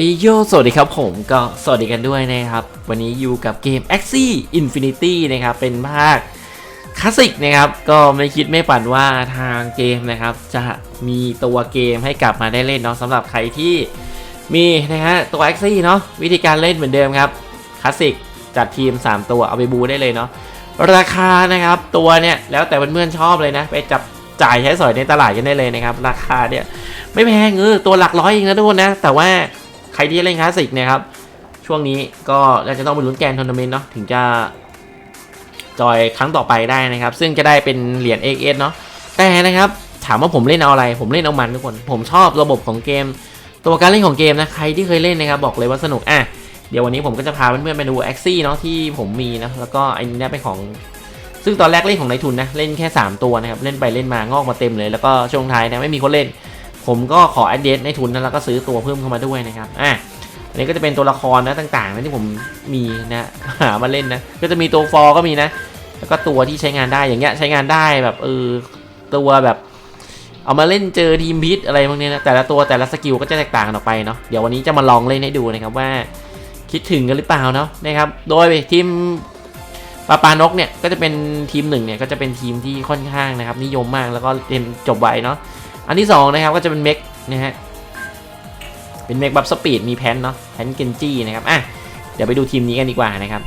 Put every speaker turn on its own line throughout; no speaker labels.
เอยโยสวัสดีครับผมก็สวัสดีกันด้วยนะครับ วันนี้อยู่กับเกม Axie Infinity นะครับ เป็นภาคคลาสสิกนะครับ ก็ไม่คิดไม่ฝันว่าทางเกมนะครับ จะมีตัวเกมให้กลับมาได้เล่นเนาะสำหรับใครที่มีนะฮะตัว Axie เนาะวิธีการเล่นเหมือนเดิมครับคลาสสิกจัดทีม 3 ตัวเอาไปบูได้เลยเนาะราคานะครับตัวเนี่ยแล้วแต่เพื่อนๆชอบเลยนะ ไปจับจ่ายใช้สอยในตลาดกันได้เลยนะครับ ราคาเนี่ยไม่แพงเออตัวหลักร้อยเองนะทุกคนนะ แต่ว่า ใครที่เล่นคลาสสิกเนี่ยครับ ช่วงนี้ก็เราจะต้องไปลุ้นแกนทัวร์นาเมนต์เนาะถึงจะจอยครั้งต่อไปได้นะครับ ซึ่งจะได้เป็นเหรียญ XS เนาะแต่นะครับ ถามว่าผมเล่นเอาอะไร ผมเล่นเอามันทุกคน ผมชอบระบบของเกม ตัวการเล่นของเกมนะใครที่เคยเล่นนะครับบอกเลยว่าสนุกอะเดี๋ยววันนี้ผมก็จะพาเพื่อนๆไปดู a x ซี่เนาะที่ผมมีนะแล้วก็ไอ้นี่เป็นของ ซึ่งตอนแรกเล่นของนายทุนนะเล่นแค่ 3 ตัวนะครับเล่นไปเล่นมางอกมาเต็มเลยแล้วก็ช่วงท้ายนะไม่มีคนเล่น ผมก็ขอ a d เดในทุนนะแล้วก็ซื้อตัวเพิ่มเข้ามาด้วยนะครับอะอันนี้ก็จะเป็นตัวละครนะต่างๆนะที่ผมมีนะหามาเล่นนะก็จะมีตัวฟอร์ก็มีนะ แล้วก็ตัวที่ใช้งานได้อย่างเงี้ยใช้งานได้แบบเออตัวแบบ เอามาเล่นเจอทีมพิษอะไรพวกนี้นะแต่ละตัวแต่ละสกิลก็จะแตกต่างกันออกไปเนาะเดี๋ยววันนี้จะมาลองเล่นให้ดูนะครับว่าคิดถึงกันหรือเปล่าเนาะนะครับ โดยทีมปาปานกเนี่ยก็จะเป็นทีมหนึ่งเนี่ยก็จะเป็นทีมที่ค่อนข้างนะครับนิยมมากแล้วก็เล่นจบไวเนาะ อันที่2นะครับก็จะเป็นเมกนะฮะเป็นเมกบัฟสปีดมีแพนเนาะแพนเกนจี้นะครับอะเดี๋ยวไปดูทีมนี้กันดีกว่านะครับ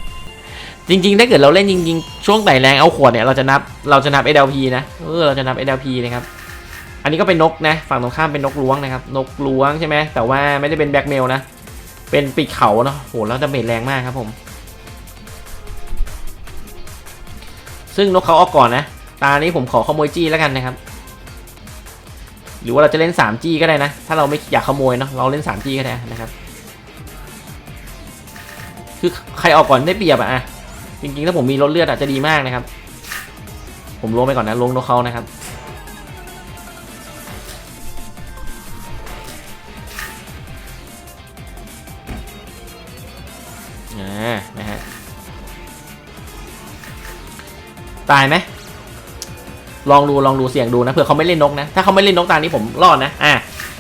จริงๆ ถ้าเกิดเราเล่นจริงๆ ช่วงไต่แรงเอาขวดเนี่ยเราจะนับเราจะนับ SLP นะเออเราจะนับ SLP นะครับอันนี้ก็เป็นนกนะฝั่งตรงข้ามเป็นนกล้วงนะครับนกล้วงใช่ไหมแต่ว่าไม่ได้เป็นแบ็กเมลนะเป็นปีกเขาเนาะโหแล้วดาเมจแรงมากครับผม ซึ่งนกเขาออกก่อนนะ ตานี้ผมขอขโมยจี้แล้วกันนะครับ หรือว่าเราจะเล่น 3G ก็ได้นะ ถ้าเราไม่อยากขโมยเนาะเราเล่น 3G ก็ได้นะครับ คือใครออกก่อนได้เปรียบอะอะจริงๆ ถ้าผมมีรถเลือดอาจจะดีมากนะครับ ผมลงไปก่อนนะลงนกเขานะครับอ่านะฮะตายไหม ลองดูลองดูเสี่ยงดูนะเผื่อเขาไม่เล่นนกนะถ้าเขาไม่เล่นนกตานี้ผมรอดนะอะ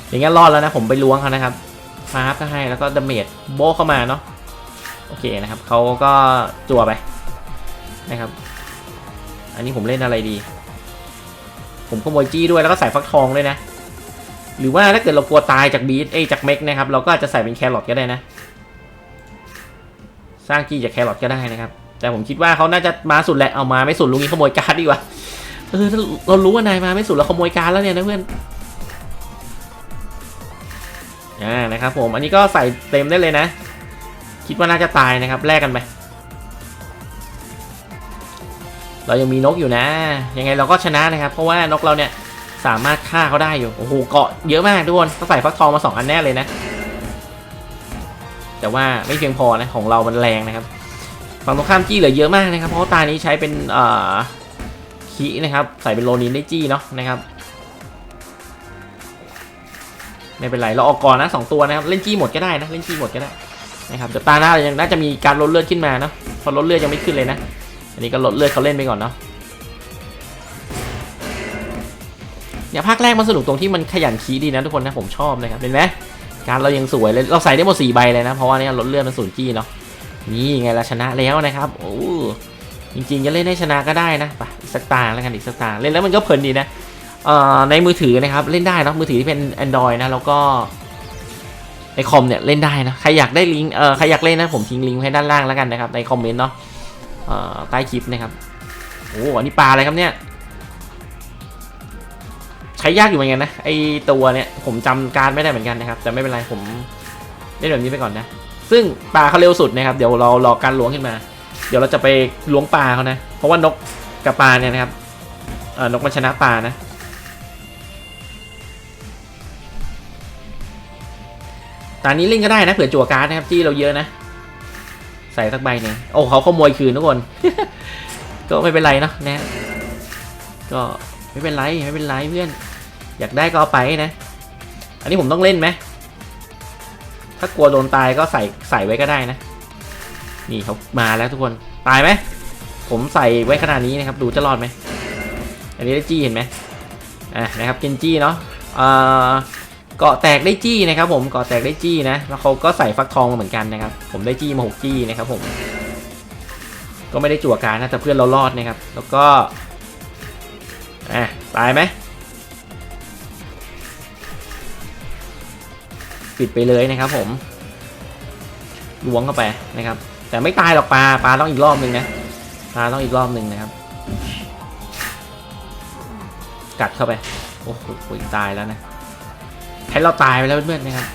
อย่างเงี้ยรอดแล้วนะผมไปล้วงเขานะครับฟาบก็ให้แล้วก็ดาเมจโบเข้ามาเนาะโอเคนะครับเขาก็จั่วไปนะครับ อันนี้ผมเล่นอะไรดี ผมขโมยจี้ด้วยแล้วก็ใส่ฟักทองด้วยนะ หรือว่าถ้าเกิดเรากลัวตายจากบีทเอ้จากเมกนะครับเราก็อาจจะใส่เป็นแครอทก็ได้นะ สร้างจี้จากแครอทก็ได้นะครับ แต่ผมคิดว่าเขาน่าจะมาสุดแหละเอามาไม่สุดลุงนี้ขโมยการ์ดดีกว่า เออเรารู้ว่านายมาไม่สุดเราขโมยการแล้วเนี่ยนะเพื่อนอ่านะครับผมอันนี้ก็ใส่เต็มได้เลยนะ คิดว่าน่าจะตายนะครับแลกกันไปเรายังมีนกอยู่นะ ยังไงเราก็ชนะนะครับ เพราะว่านกเราเนี่ยสามารถฆ่าเขาได้อยู่โอ้โหเกาะเยอะมากทุกคนต้องใส่ฟักทองมาสองอันแน่เลยนะ แต่ว่าไม่เพียงพอนะของเรามันแรงนะครับฝั่งตรงข้ามจี้เหลือเยอะมากนะครับ เพราะตานี้ใช้เป็นเอ่อ คีนะครับใส่เป็นโลนินได้จี้เนาะนะครับไม่เป็นไรเราออกก่อนนะสองตัวนะครับเล่นจี้หมดก็ได้นะเล่นจี้หมดก็ได้นะครับเดี๋ยวตาหน้ายังน่าจะมีการลดเลือดขึ้นมาเนาะเพอลดเลือดยังไม่ขึ้นเลยนะ อันนี้ก็ลดเลือดเขาเล่นไปก่อนเนาะเนี่ยภาคแรกมันสนุกตรงที่มันขยันคีดีนะทุกคนนะผมชอบนะครับเห็นไหมการเรายังสวยเลยเราใส่ได้หมดสี่ใบเลยนะเพราะว่าเนี่ยลดเลือดมันศูนจี้เนาะนี่ไงเราชนะแล้วนะครับโอ้ จริงๆจะเล่นให้ชนะก็ได้นะไปอีกสักตาแล้วกันอีกสักตาเล่นแล้วมันก็เพลินดีนะเอ่อในมือถือนะครับเล่นได้นะมือถือที่เป็น Android นะแล้วก็ในคอมเนี่ยเล่นได้นะใครอยากได้ลิงก์เอ่อใครอยากเล่นนะผมทิ้งลิงก์ให้ด้านล่างแล้วกันนะครับในคอมเมนต์เนาะเอ่อใต้คลิปนะครับโอ้อันนี้ปลาอะไรครับเนี่ยใช้ยากอยู่เหมือนกันนะไอตัวเนี่ยผมจำการไม่ได้เหมือนกันนะครับแต่ไม่เป็นไรผมเล่นแบบนี้ไปก่อนนะ ซึ่งปลาเขาเร็วสุดนะครับเดี๋ยวเรารอการล้วงขึ้นมา เดี๋ยวเราจะไปล้วงปลาเขานะ เพราะว่านกกับปลาเนี่ยนะครับเออนกมันชนะปลานะ ตอนนี้เล่นก็ได้นะเผื่อจั่วการ์ดนะครับจี้เราเยอะนะ ใส่สักใบหนึ่งโอ้เขาขโมยคืนทุกคน ก็ไม่เป็นไรเนาะนะ ก็ไม่เป็นไรไม่เป็นไรเพื่อน อยากได้ก็เอาไปนะ อันนี้ผมต้องเล่นไหมถ้ากลัวโดนตายก็ใส่ใส่ไว้ก็ได้นะ นี่เขามาแล้วทุกคน ตายไหม ผมใส่ไว้ขนาดนี้นะครับ ดูจะรอดไหม อันนี้ได้จี้เห็นไหมอะนะครับ เกนจี้เนาะเอ่อเกาะแตกได้จี้นะครับ ผม เกาะแตกได้จี้นะ แล้วเขาก็ใส่ฟักทองมาเหมือนกันนะครับ ผมได้จี้มาหกจี้นะครับ ผม ก็ไม่ได้จั่วการนะ แต่เพื่อนเรารอดนะครับ แล้วก็ อะตายไหมปิดไปเลยนะครับผมล้วงเข้าไปนะครับ แต่ไม่ตายหรอกปลาปลาต้องอีกรอบหนึ่งนะปลาต้องอีกรอบหนึ่งนะครับ กัดเข้าไปโอ้โหตายแล้วนะให้เราตายไปแล้วเพื่อนๆนะครับ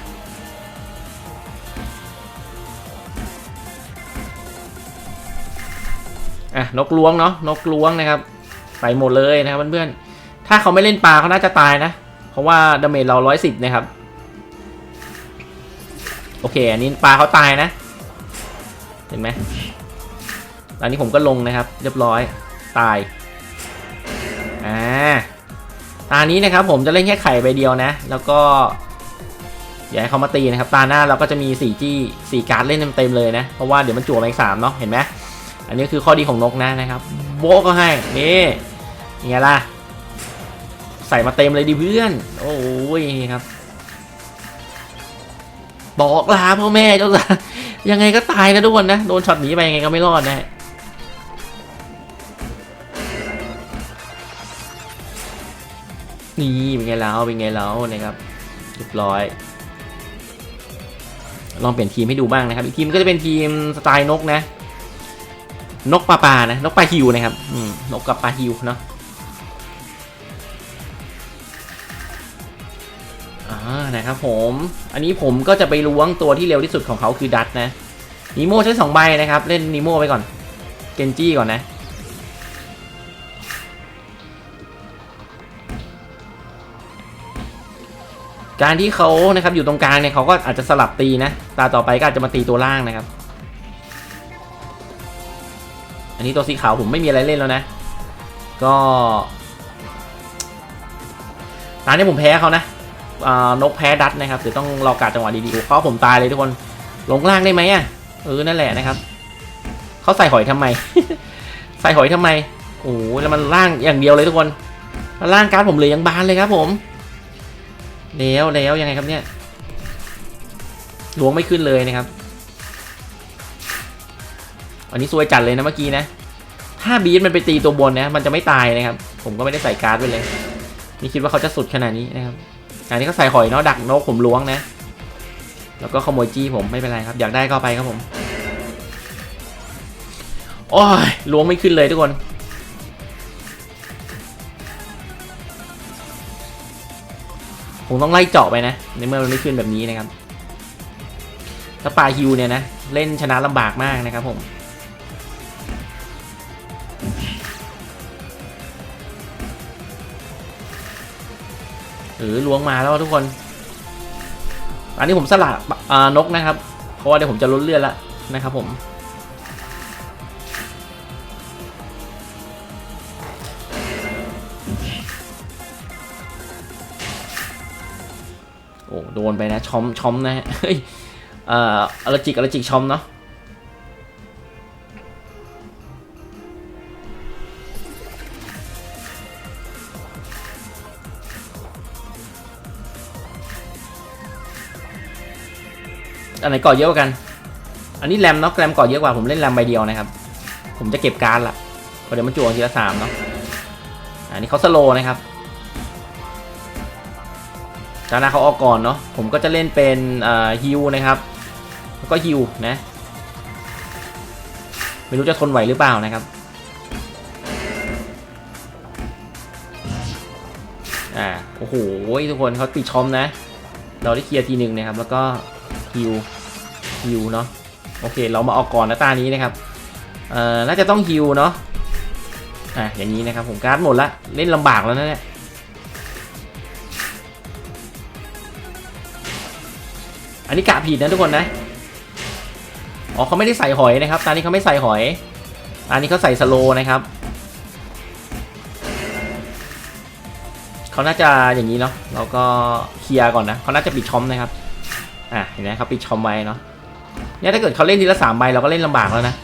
อะนกล้วงเนาะนกล้วงนะครับ ไปหมดเลยนะครับเพื่อนๆถ้าเขาไม่เล่นปลาเขาน่าจะตายนะ เพราะว่าดาเมจเราร้อยสิบนะครับ โอเค อันนี้ปลาเขาตายนะ เห็นไหมตอนนี้ผมก็ลงนะครับ เรียบร้อยตายอ่าตานี้นะครับผมจะเล่นแค่ไข่ใบเดียวนะ แล้วก็อย่าให้เขามาตีนะครับตาหน้าเราก็จะมี4จี้4การ์ดเล่นเต็มๆเลยนะ เพราะว่าเดี๋ยวมันจั่วมาอีกสามเนาะเห็นไหมอันนี้คือข้อดีของนกนะนะครับ โบก็ให้นี่ยังไงล่ะ ใส่มาเต็มเลยดิเพื่อน โอ้ยครับ บอกลาพ่อแม่เจ้าสา ยังไงก็ตายนะทุกคนนะ โดนช็อตหนีไปยังไงก็ไม่รอดนะนี่เป็นไงแล้วเป็นไงแล้วนะครับเรียบร้อย ลองเปลี่ยนทีมให้ดูบ้างนะครับ อีกทีมก็จะเป็นทีมสไตล์นกนะ นกปลาปลานะ นกปลาฮิวนะครับอืมนกกับปลาฮิวเนาะ นะครับผม อันนี้ผมก็จะไปล้วงตัวที่เร็วที่สุดของเขาคือดัตนะนิโมใช้สองใบนะครับ เล่นนิโมไปก่อน เกนจี้ก่อนนะ การที่เขานะครับอยู่ตรงกลางเนี่ยเขาก็อาจจะสลับตีนะ ตาต่อไปก็อาจจะมาตีตัวล่างนะครับ อันนี้ตัวสีขาวผมไม่มีอะไรเล่นแล้วนะ ก็ตอนนี้ผมแพ้เขานะ นกแพ้ดัตนะครับเดี๋ยวต้องรอการจังหวะดีๆเพราะผมตายเลยทุกคนลงล่างได้ไหมอะเออนั่นแหละนะครับเขาใส่หอยทำไม ใส่หอยทำไมโอ้แล้วมันล่างอย่างเดียวเลยทุกคนแล้วล่างการดผมเลยยังบานเลยครับผมแล้วแล้วยังไงครับเนี่ยล้วงไม่ขึ้นเลยนะครับอันนี้ซวยจัดเลยนะเมื่อกี้นะ ถ้าบีทมันไปตีตัวบนนะ มันจะไม่ตายนะครับ ผมก็ไม่ได้ใส่การ์ดไปเลย นี่คิดว่าเขาจะสุดขนาดนี้นะครับ อันนี้เขาใส่หอยเนาะดักนกผมล้วงนะ แล้วก็ขโมยจี้ผมไม่เป็นไรครับ อยากได้ก็ไปครับผมโอ้ยล้วงไม่ขึ้นเลยทุกคน ผมต้องไล่เจาะไปนะ ในเมื่อมันไม่ขึ้นแบบนี้นะครับ ถ้าปลาฮิวเนี่ยนะ เล่นชนะลำบากมากนะครับผม หรือล้วงมาแล้วทุกคน อันนี้ผมสละนกนะครับ เพราะว่าเดี๋ยวผมจะลดเลือดล้วนะครับผม โอ้โดนไปนะชอมชอมนะฮะเฮ้ยเอ่ออลจิกอลจิกชอมเนาะ อันไหนก่อเยอะกว่ากัน อันนี้แรมเนาะแรมก่อเยอะกว่าผมเล่นแรมใบเดียวนะครับ ผมจะเก็บการ์ดละเดี๋ยวมันจวงทีละสามเนาะอันนี้เขาสโลนะครับจานาเขาออกก่อนเนาะผมก็จะเล่นเป็นฮิวนะครับแล้วก็ฮิวนะไม่รู้จะทนไหวหรือเปล่านะครับอ่าโอ้โหทุกคนเขาติดชอมนะ เราได้เคลียร์ทีหนึ่งนะครับ แล้วก็ฮิว ฮิวเนาะโอเค เรามาออกก่อนนะตานี้นะครับเอ่อน่าจะต้องฮิวเนาะอะอย่างนี้นะครับผมการ์ดหมดละเล่นลำบากแล้วนะเนี่ยอันนี้กะผิดนะทุกคนนะอ๋อเขาไม่ได้ใส่หอยนะครับตอนนี้เขาไม่ใส่หอยตอนนี้เขาใส่สโลนะครับเขาน่าจะอย่างนี้เนาะเราก็เคลียร์ก่อนนะเขาน่าจะปิดชอมนะครับอะเห็นไหมเขาปิดชอมไว้เนาะ เนี่ยถ้าเกิดเขาเล่นทีละสามใบเราก็เล่นลำบากแล้วนะ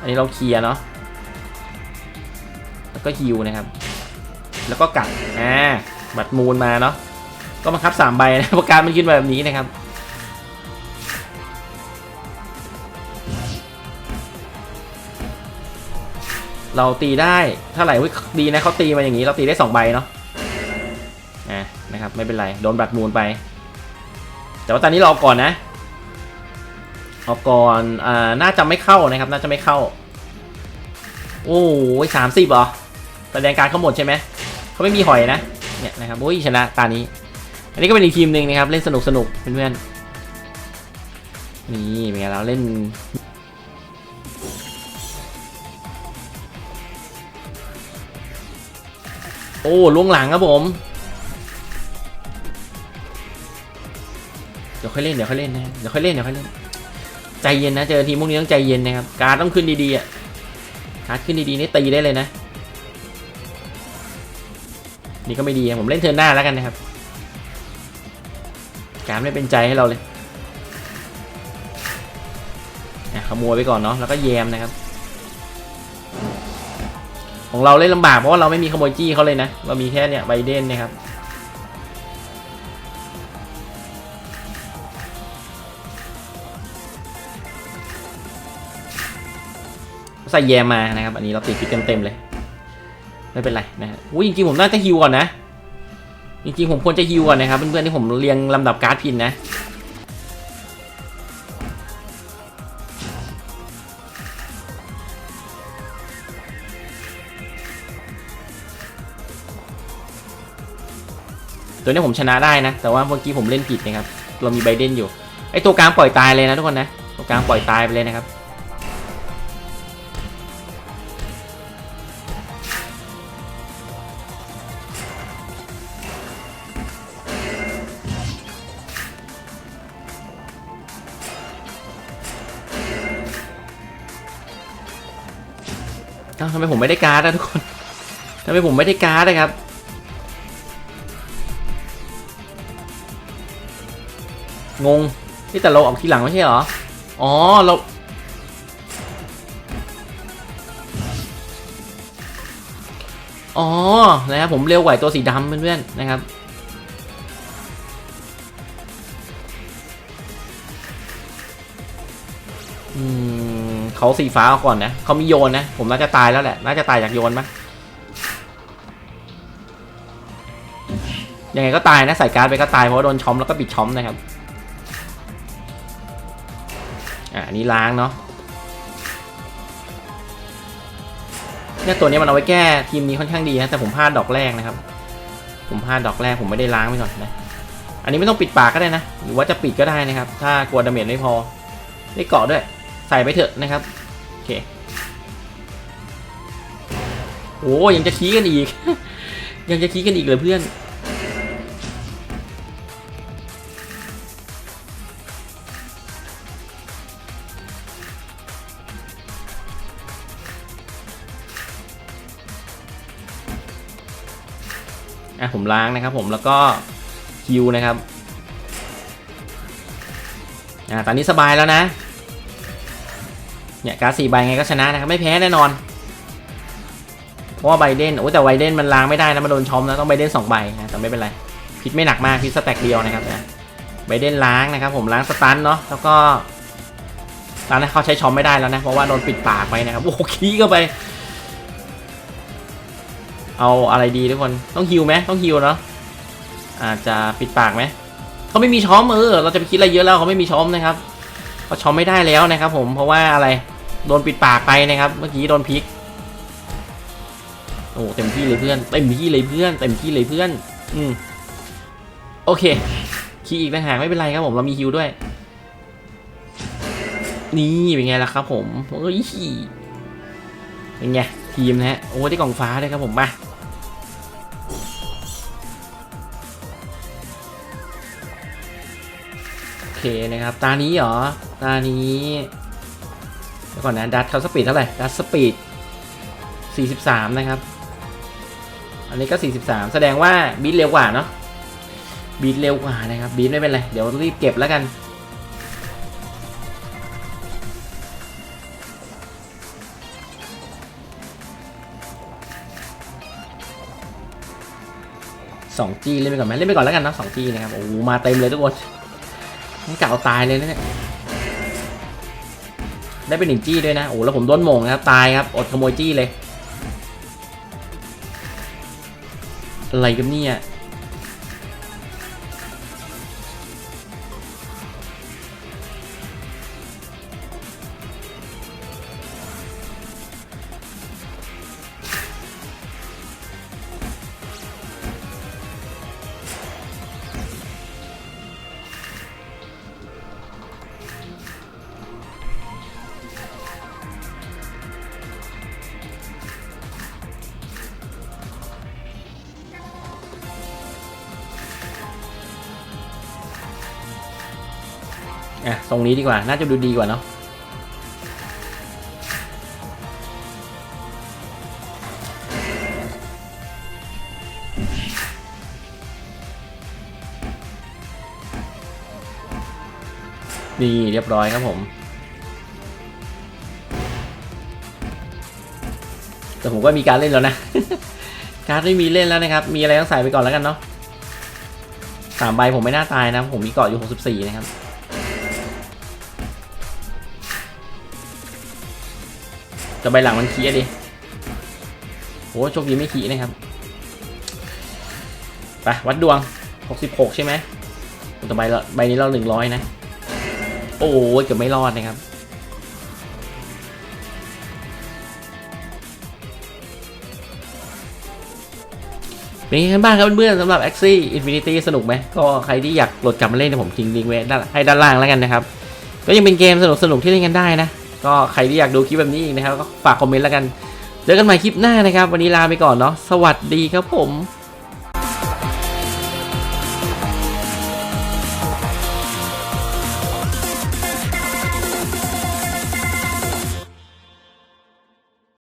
อันนี้เราเคลียร์เนาะ แล้วก็ฮิวนะครับ แล้วก็กัด อ่า บัตรมูลมาเนาะ ก็บังคับสามใบนะประการมันขึ้นมาแบบนี้นะครับ เราตีได้เท่าไหร่อุ๊ยดีนะเขาตีมาอย่างนี้เราตีได้สองใบเนาะอะนะครับไม่เป็นไร โดนบัตรมูลไป แต่ว่าตอนนี้รอก่อนนะ รอก่อนอ่าน่าจะไม่เข้านะครับ น่าจะไม่เข้า โอ้ยสามสิบเหรอแสดงการเขาหมดใช่ไหมเขาไม่มีหอยนะเนี่ยนะครับโอ้ยชนะตานี้ อันนี้ก็เป็นอีกทีมหนึ่งนะครับ เล่นสนุกสนุกเพื่อนๆนี่เป็นไงเราเล่นโอ้ล่วงหลังครับผม เดี๋ยวค่อยเล่นเดี๋ยวค่อยเล่นนะเดี๋ยวค่อยเล่นเดี๋ยวค่อยเล่น ใจเย็นนะเจอทีมพวกนี้ต้องใจเย็นนะครับ การต้องขึ้นดีๆอะการดขึ้นดีๆนี่ตีได้เลยนะ นี่ก็ไม่ดีผมเล่นเทิร์นหน้าแล้วกันนะครับ การไม่เป็นใจให้เราเลยอะขโมยไปก่อนเนาะแล้วก็แยมนะครับ ของเราเล่นลำบากเพราะว่าเราไม่มีขโมยจี้เขาเลยนะ เรามีแค่เนี่ยไบเดนนะครับ ใส่แยมมานะครับ อันนี้เราติดพิษเต็มๆเลย ไม่เป็นไรนะฮะอุ้ยจริงๆผมน่าจะฮิวก่อนนะ จริงๆผมควรจะฮิวก่อนนะครับเพื่อนๆที่ผมเรียงลำดับการ์ดพินนะตัวนี้ผมชนะได้นะ แต่ว่าเมื่อกี้ผมเล่นผิดนะครับ เรามีไบเดนอยู่ ไอตัวกลางปล่อยตายเลยนะทุกคนนะ ตัวกลางปล่อยตายไปเลยนะครับ เอ้าทำไมผมไม่ได้การ์ดอะทุกคนทำไมผมไม่ได้การ์ดนะครับงงนี่แต่เราออกทีหลังไม่ใช่เหรอ อ๋อ เรา อ๋อ นะครับผมเร็วไอ้ตัวสีดำเพื่อนๆนะครับ เขาสีฟ้าก่อนนะเขามีโยนนะ ผมน่าจะตายแล้วแหละ น่าจะตายจากโยนมั้ยยังไงก็ตายนะ ใส่การ์ดไปก็ตายเพราะโดนช้อมแล้วก็ปิดช้อมนะครับ อ่านนี้ล้างเนาะเนี่ยตัวนี้มันเอาไว้แก้ทีมนี้ค่อนข้างดีนะแต่ผมพลาดดอกแรกนะครับ ผมพลาดดอกแรกผมไม่ได้ล้างไปก่อนนะอันนี้ไม่ต้องปิดปากก็ได้นะ หรือว่าจะปิดก็ได้นะครับ ถ้ากลัวดาเมจไม่พอ ได้เกาะด้วย ใส่ไปเถอะนะครับ โอเค โอ้ยังจะขี้กันอีก ยังจะขี้กันอีกเลยเพื่อน อะผมล้างนะครับผมแล้วก็คิวนะครับ อ่าตอนนี้สบายแล้วนะ เนี่ยการดสี่ใบไงก็ชนะนะครับไม่แพ้แน่นอน เพราะว่าไบเดนโอ้แต่ไบเดนมันล้างไม่ได้นะมันโดนชอมนะต้องไบเดนสองใบนะแต่ไม่เป็นไรพิษไม่หนักมากพิษสแต็กเดียวนะครับนะไบเดนล้างนะครับ ผมล้างสตันเนาะแล้วก็ตอนนี้เขาใช้ชอมไม่ได้แล้วนะเพราะว่าโดนปิดปากไปนะครับโอ้โหขี้เข้าไป เอาอะไรดีทุกคนต้องฮิวไหมต้องฮิวเนาะอาจจะปิดปากไหมเขาไม่มีช้อมเออเราจะไปคิดอะไรเยอะแล้วเขาไม่มีช้อมนะครับ เขาช้อมไม่ได้แล้วนะครับผมเพราะว่าอะไรโดนปิดปากไปนะครับ เมื่อกี้โดนพลิกโอ้เต็มที่เลยเพื่อนเต็มที่เลยเพื่อนเต็มที่เลยเพื่อน อืมโอเคคีอีกนะฮะไม่เป็นไรครับผมเรามีฮิวด้วย นี่เป็นไงล่ะครับ ผมเอ้ยเป็นไงทีมนะฮะโอ้ได้กล่องฟ้าเลยครับผมมา เคนะครับ ตานี้เหรอ ตานี้เดี๋ยวก่อนนะ ดัตเขาสปีดเท่าไหร่ ดัตสปีด 43 นะครับ อันนี้ก็ 43 แสดงว่าบีทเร็วกว่าเนาะ บีทเร็วกว่านะครับ บีทไม่เป็นไร เดี๋ยวรีบเก็บแล้วกันสองจีเล่นไปก่อนไหมเล่นไปก่อนแล้วกันนะสองจีนะครับ โอ้มาเต็มเลยทุกคน มันกะเอาตายเลยนะเนี่ยได้เป็นหนึ่งจี้ด้วยนะโอ้แล้วผมโดนโมงนะครับตายครับอดขโมยจี้เลยอะไรกันเนี่ย อะทรงนี้ดีกว่า น่าจะดูดีกว่าเนาะนี่เรียบร้อยครับผม แต่ผมก็มีการเล่นแล้วนะ การไม่มีเล่นแล้วนะครับ มีอะไรต้องใส่ไปก่อนแล้วกันเนาะสามใบผมไม่น่าตายนะ ผมมีเกาะอยู่ 64 นะครับ จะใบหลังมันขี้ดิโหโชคดีไม่ขี้นะครับ ไปวัดดวง 66 ใช่ไหมแต่ใบละใบนี้เรา100 นะ โอ้ยเกือบไม่รอดนะครับเป็นยังไงบ้างครับเพื่อนๆสำหรับ Axie Infinity สนุกไหมก็ใครที่อยากโหลดกลับมาเล่นเนี่ยผมทิ้งลิงก์ไว้ให้ด้านล่างแล้วกันนะครับ ก็ยังเป็นเกมสนุกๆที่เล่นกันได้นะ ก็ใครที่อยากดูคลิปแบบนี้อีกนะครับก็ฝากคอมเมนต์แล้วกัน เจอกันใหม่คลิปหน้านะครับ วันนี้ลาไปก่อนเนาะสวัสดีครับผม